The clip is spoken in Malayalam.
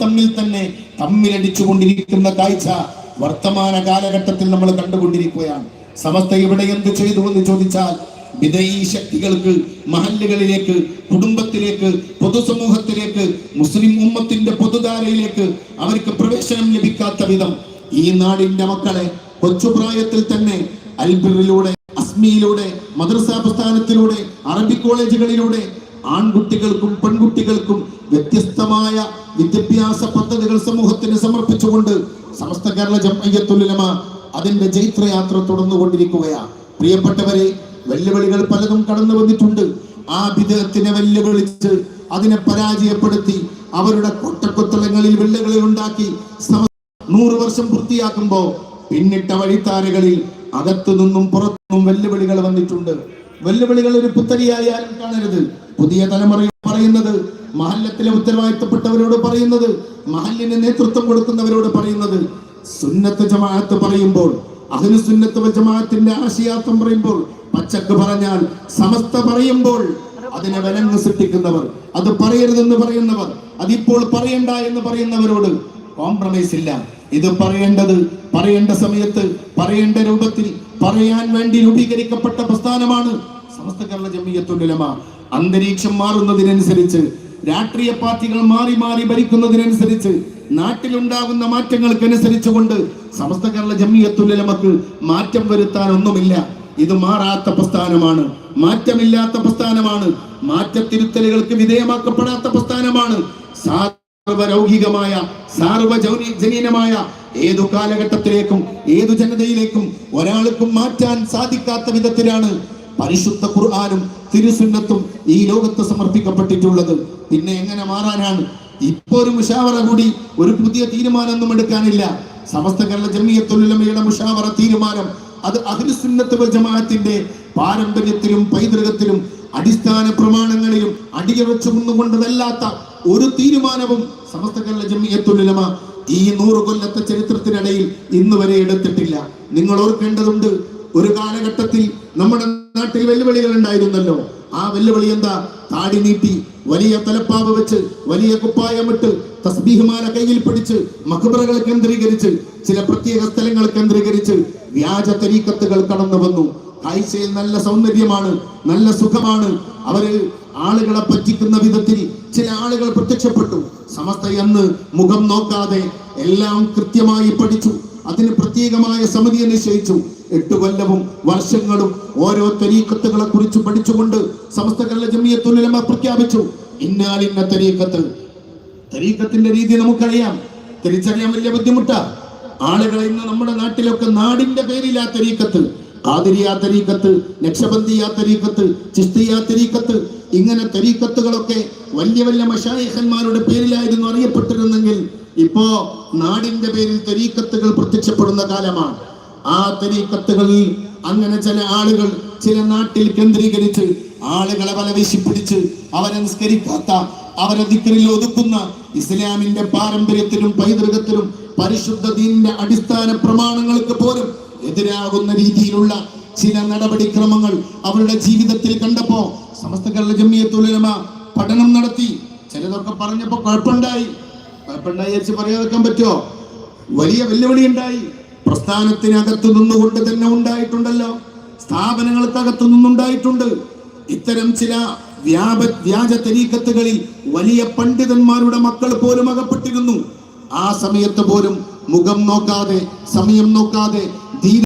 തമ്മിൽ തന്നെ തമ്മിലടിച്ചുകൊണ്ടിരിക്കുന്ന കാഴ്ച വർത്തമാന കാലഘട്ടത്തിൽ നമ്മൾ കണ്ടുകൊണ്ടിരിക്കുകയാണ്. സമസ്ത ഇവിടെ എന്ത് ചെയ്തു എന്ന് ചോദിച്ചാൽ വിദയീ ശക്തികൾക്ക് മഹല്ലുകളിലേക്ക് കുടുംബത്തിലേക്ക് പൊതുസമൂഹത്തിലേക്ക് മുസ്ലിം ഉമ്മത്തിന്റെ പൊതുധാരയിലേക്ക് അവർക്ക് പ്രവേശനം ലഭിക്കാത്ത വിധം ഈ നാടിന്റെ മക്കളെ കൊച്ചുപ്രായത്തിൽ തന്നെ അൽബിറിലൂടെ അസ്മിയിലൂടെ മദ്രസ പ്രസ്ഥാനത്തിലൂടെ അറബി കോളേജുകളിലൂടെ ആൺകുട്ടികൾക്കും പെൺകുട്ടികൾക്കും വ്യത്യസ്തമായ വിദ്യാഭ്യാസ പദ്ധതികൾ സമൂഹത്തിന് സമർപ്പിച്ചുകൊണ്ട് സമസ്ത കേരള ജമയ്യത്തുലമ അതിന്റെ ജൈത്രയാത്ര തുടർന്നുകൊണ്ടിരിക്കുകയാണ്. പ്രിയപ്പെട്ടവരെ വെല്ലുവിളികൾ പലതും കടന്നു വന്നിട്ടുണ്ട്. ആ വിധത്തിനെ വെല്ലുവിളിച്ച് അതിനെ പരാജയപ്പെടുത്തി അവരുടെ കൊട്ടക്കൊത്തളങ്ങളിൽ വെല്ലുകളിൽ ഉണ്ടാക്കി നൂറ് വർഷം പൂർത്തിയാക്കുമ്പോ പിന്നിട്ട വഴിത്താരകളിൽ അകത്തു നിന്നും പുറത്തു നിന്നും വെല്ലുവിളികൾ വന്നിട്ടുണ്ട്. വെല്ലുവിളികൾ ഒരു പുത്തരിയായാലും കാണരുത്. പുതിയ തലമുറ പറയുന്നത് മഹല്ലത്തിലെ ഉത്തരവാദിത്തപ്പെട്ടവരോട് പറയുന്നത് മഹല്ലിന് നേതൃത്വം കൊടുക്കുന്നവരോട് പറയുന്നത്. സുന്നത്ത് ജമാഅത്ത് പറയുമ്പോൾ അഹ്ലു സുന്നത്ത് ജമാഅത്തിന്റെ ആശയാർത്ഥം പറയുമ്പോൾ പച്ചക്ക് പറഞ്ഞാൽ സമസ്ത പറയുമ്പോൾ അതിനെ വിലങ്ങ് സൃഷ്ടിക്കുന്നവർ അത് പറയരുതെന്ന് പറയുന്നവർ അതിപ്പോൾ പറയണ്ട എന്ന് പറയുന്നവരോട് കോംപ്രമൈസ് ഇല്ല. ഇത് പറയേണ്ടത് പറയേണ്ട സമയത്ത് പറയേണ്ട രൂപത്തിൽ പറയാൻ വേണ്ടി രൂപീകരിക്കപ്പെട്ട പ്രസ്ഥാനമാണ് സമസ്ത കേരള ജമിയത്തുലമ അന്തരീക്ഷം മാറുന്നതിനനുസരിച്ച് രാഷ്ട്രീയ പാർട്ടികൾ മാറി മാറി ഭരിക്കുന്നതിനനുസരിച്ച് നാട്ടിലുണ്ടാകുന്ന മാറ്റങ്ങൾക്കനുസരിച്ച് കൊണ്ട് സമസ്ത കേരള ജമിയത്തുലമക്ക് മാറ്റം വരുത്താൻ ഒന്നുമില്ല ഇത് മാറാത്ത പ്രസ്ഥാനമാണ്. മാറ്റമില്ലാത്ത പ്രസ്ഥാനമാണ്. മാറ്റത്തിരുത്തലുകൾക്ക് വിധേയമാക്കപ്പെടാത്ത പ്രസ്ഥാനമാണ്. സാർവലൗകികമായ സാർവജനീനമായ ഏതു കാലഘട്ടത്തിലേക്കും ഏതു ജനതയിലേക്കും ഒരാൾക്കും മാറ്റാൻ സാധിക്കാത്ത വിധത്തിലാണ് പരിശുദ്ധ ഖുർആാനും തിരുസുന്നത്തും ഈ ലോകത്ത് സമർപ്പിക്കപ്പെട്ടിട്ടുള്ളത്. പിന്നെ എങ്ങനെ മാറാനാണ്? ഇപ്പോ ഒരു മുഷാവറ കൂടി ഒരു പുതിയ തീരുമാനമൊന്നും എടുക്കാനില്ല. സമസ്ത കേരള ജമിയത്തുലമയുടെ മുഷാവറ തീരുമാനം അത് അഖിലുസുന്നത്ത് ജമാഅത്തിന്റെ പാരമ്പര്യത്തിലും പൈതൃകത്തിലും അടിസ്ഥാന പ്രമാണങ്ങളിലും അടിയറച്ചു നിന്നുകൊണ്ടതല്ലാത്ത ഒരു തീരുമാനവും സമസ്ത കേരള ജമിയത്തുലമ ഈ നൂറ് കൊല്ലത്തെ ചരിത്രത്തിനിടയിൽ ഇന്ന് വരെ എടുത്തിട്ടില്ല. നിങ്ങൾ ഓർക്കേണ്ടതുണ്ട് ഒരു കാലഘട്ടത്തിൽ നമ്മുടെ നാട്ടിൽ വെല്ലുവിളികൾ ഉണ്ടായിരുന്നല്ലോ ആ വെല്ലുവിളി എന്താ? താടി നീട്ടി വലിയ തലപ്പാവ് വെച്ച് വലിയ കുപ്പായമിട്ട് തസ്ബീഹ്മാല കയ്യിൽ പിടിച്ച് മക്ബറകൾ കേന്ദ്രീകരിച്ച് ചില പ്രത്യേക സ്ഥലങ്ങൾ കേന്ദ്രീകരിച്ച് വ്യാജ തരീക്കത്തുകൾ കടന്നു വന്നു. കാഴ്ചയിൽ നല്ല സൗന്ദര്യമാണ് നല്ല സുഖമാണ്. അവർ ആളുകളെ പറ്റിക്കുന്ന വിധത്തിൽ ചില ആളുകൾ പ്രത്യക്ഷപ്പെട്ടു. സമസ്ത എന്ന് മുഖം നോക്കാതെ എല്ലാം കൃത്യമായി പഠിച്ചു. അതിന് പ്രത്യേകമായ സമിതിയെ നിശ്ചയിച്ചു. എട്ട് കൊല്ലവും വർഷങ്ങളും ഓരോ തരീക്കത്തുകളെ കുറിച്ച് പഠിച്ചുകൊണ്ട് സമസ്ത കേരള ജമിയത്തുലമ പ്രഖ്യാപിച്ചു. ഇന്നാലിന്ന തരീക്കത്ത്. തരീക്കത്തിന്റെ രീതി നമുക്കറിയാം. തിരിച്ചറിയാൻ വലിയ ബുദ്ധിമുട്ടാ. ആളുകൾ ഇന്ന് നമ്മുടെ നാട്ടിലൊക്കെ നാടിന്റെ പേരിലാ തരീക്കത്ത്. കാതിരിയാ തരീക്കത്ത് നക്ഷബന്ദിയാ തരീക്കത്ത് ചിസ്തിയാ തരീക്കത്ത്. ഇങ്ങനെ തരീക്കത്തുകളൊക്കെ വലിയ വലിയ മഷായഹന്മാരുടെ പേരിലായിരുന്നു അറിയപ്പെട്ടിരുന്നെങ്കിൽ ഇപ്പോ നാടിന്റെ പേരിൽ തെരീക്കത്തുകൾ പ്രത്യക്ഷപ്പെടുന്ന കാലമാണ്. ആ തെരീക്കത്തുകളിൽ അങ്ങനെ ചില ആളുകൾ ചില നാട്ടിൽ കേന്ദ്രീകരിച്ച് ആളുകളെ വല വീശിപ്പിടിച്ച് അവരെ നിസ്കരിക്കാത്ത അവരെ ദിക്കറിൽ ഒതുക്കുന്ന ഇസ്ലാമിന്റെ പാരമ്പര്യത്തിലും പൈതൃകത്തിലും പരിശുദ്ധ ദീനിന്റെ അടിസ്ഥാന പ്രമാണങ്ങൾക്ക് പോലും എതിരാകുന്ന രീതിയിലുള്ള ചില നടപടിക്രമങ്ങൾ അവരുടെ ജീവിതത്തിൽ കണ്ടപ്പോ സമസ്ത കേരള ജമിയത്തുലമ പഠനം നടത്തി. ചിലതൊക്കെ പറഞ്ഞപ്പോ കുഴപ്പമുണ്ടായി. വിചാരിച്ച് പറയാതെക്കാൻ പറ്റുമോ? വലിയ വെല്ലുവിളി ഉണ്ടായി. പ്രസ്ഥാനത്തിനകത്ത് നിന്നുകൊണ്ട് തന്നെ ഉണ്ടായിട്ടുണ്ടല്ലോ. സ്ഥാപനങ്ങൾക്കകത്ത് നിന്നുണ്ടായിട്ടുണ്ട്. ഇത്തരം ചില വ്യാപ വ്യാജ തെരീക്കത്തുകളിൽ വലിയ പണ്ഡിതന്മാരുടെ മക്കൾ പോലും അകപ്പെട്ടിരുന്നു. ആ സമയത്ത് പോലും മുഖം നോക്കാതെ സമയം നോക്കാതെ